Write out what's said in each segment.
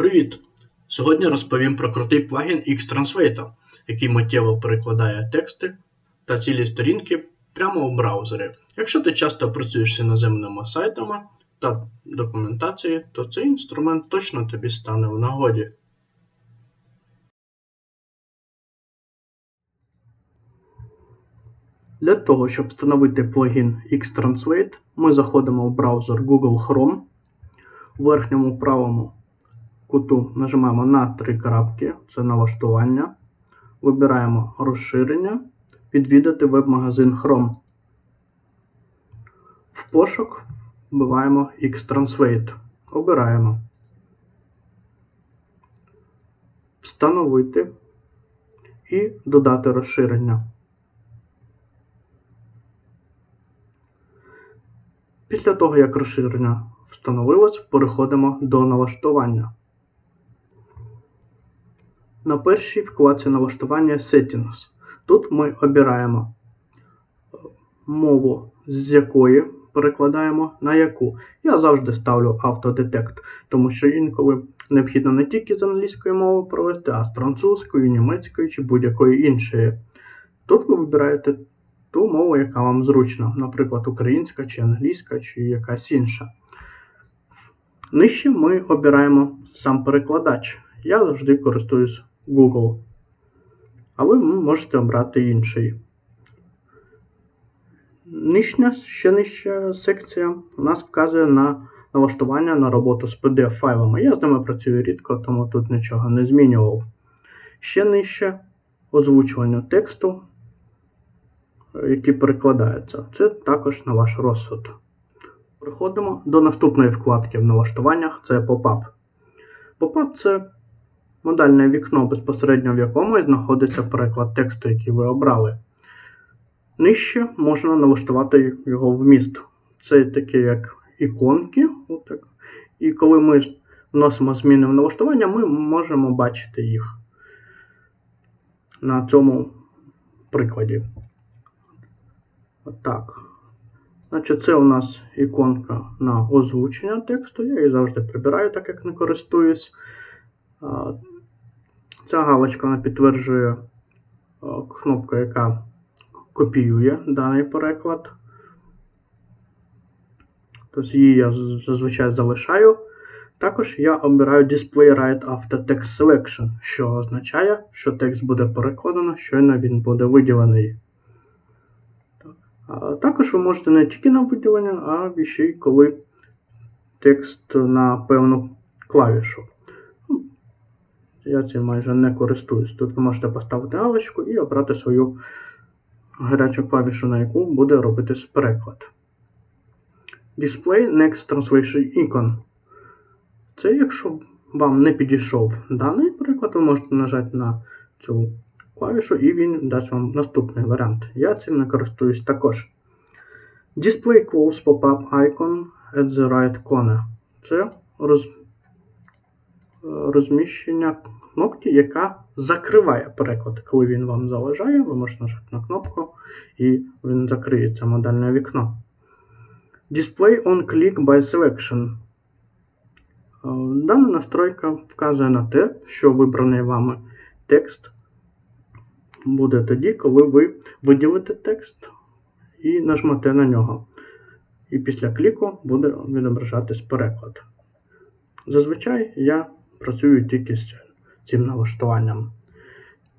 Привіт! Сьогодні розповім про крутий плагін X-Translate, який миттєво перекладає тексти та цілі сторінки прямо у браузері. Якщо ти часто працюєш з іноземними сайтами та документацією, то цей інструмент точно тобі стане в нагоді. Для того, щоб встановити плагін X-Translate, ми заходимо в браузер Google Chrome. У верхньому правому куту нажимаємо на три крапки, це налаштування. Вибираємо розширення, відвідати веб-магазин Chrome. В пошук вбиваємо X-Translate. Обираємо. Встановити і додати розширення. Після того, як розширення встановилось, переходимо до налаштування. На першій вкладці налаштування Settings. Тут ми обираємо мову, з якої перекладаємо на яку. Я завжди ставлю автодетект, тому що інколи необхідно не тільки з англійської мови провести, а з французької, німецької чи будь-якої іншої. Тут ви вибираєте ту мову, яка вам зручна, наприклад, українська чи англійська, чи якась інша. Нижче ми обираємо сам перекладач. Я завжди користуюсь Google. А ви можете обрати інший. Нижня, ще нижча секція у нас вказує на налаштування на роботу з PDF-файлами. Я з ними працюю рідко, тому тут нічого не змінював. Ще нижче озвучування тексту, який перекладається. Це також на ваш розсуд. Переходимо до наступної вкладки в налаштуваннях це Pop-up. Pop-up це модальне вікно, безпосередньо в якому знаходиться переклад тексту, який ви обрали. Нижче можна налаштувати його вміст. Це такі як іконки. Отак. І коли ми вносимо зміни в налаштування, ми можемо бачити їх на цьому прикладі. Так. Значить, Це у нас іконка на озвучення тексту. Я її завжди прибираю, так як не користуюсь. Ця галочка вона підтверджує кнопку, яка копіює даний переклад. Тобто її я зазвичай залишаю. Також я обираю Display Right After Text Selection, що означає, що текст буде перекладено, щойно він буде виділений. Також ви можете не тільки на виділення, а ще й коли текст на певну клавішу. Я цим майже не користуюсь. Тут ви можете поставити галочку і обрати свою гарячу клавішу, на яку буде робитись переклад. Display Next Translation Icon. Це якщо вам не підійшов даний приклад, ви можете нажати на цю клавішу і він дасть вам наступний варіант. Я цим не користуюсь також. Display Close Pop-up Icon at the right corner. Це роз... розміщення кнопки, яка закриває переклад. Коли він вам заважає, ви можете нажати на кнопку і він закриється модальне вікно. Display on Click by Selection. Дана настройка вказує на те, що вибраний вами текст буде тоді, коли ви виділите текст і нажмете на нього. І після кліку буде відображатись переклад. Зазвичай я працюю тільки з цим налаштуванням.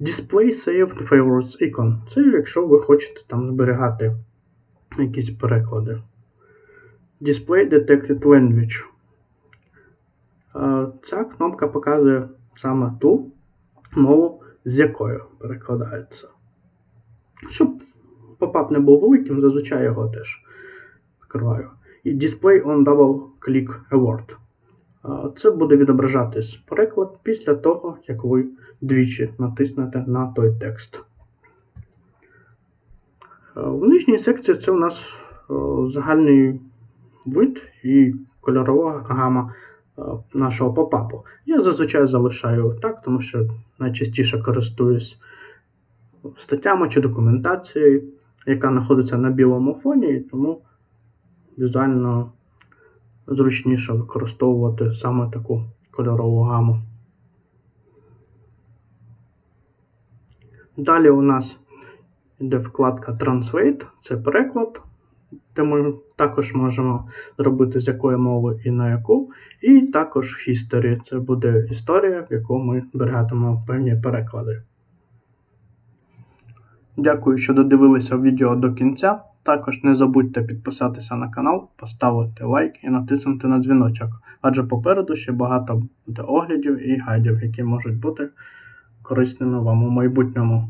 Display Saved Favorites Icon. Це якщо ви хочете там зберігати якісь переклади. Display Detected Language. Ця кнопка показує саме ту мову, з якою перекладається. Щоб попап не був великим, зазвичай його теж відкриваю. І Display on Double Click Award. Це буде відображатись переклад після того, як ви двічі натиснете на той текст. В нижній секції це у нас загальний вид і кольорова гама нашого попапу. Я зазвичай залишаю так, тому що найчастіше користуюсь статтями чи документацією, яка знаходиться на білому фоні, тому візуально зручніше використовувати саме таку кольорову гаму. Далі у нас йде вкладка Translate, це переклад, де ми також можемо зробити з якої мови і на яку. І також History, це буде історія, в яку ми зберігатимемо певні переклади. Дякую, що додивилися відео до кінця. Також не забудьте підписатися на канал, поставити лайк і натиснути на дзвіночок, адже попереду ще багато буде оглядів і гайдів, які можуть бути корисними вам у майбутньому.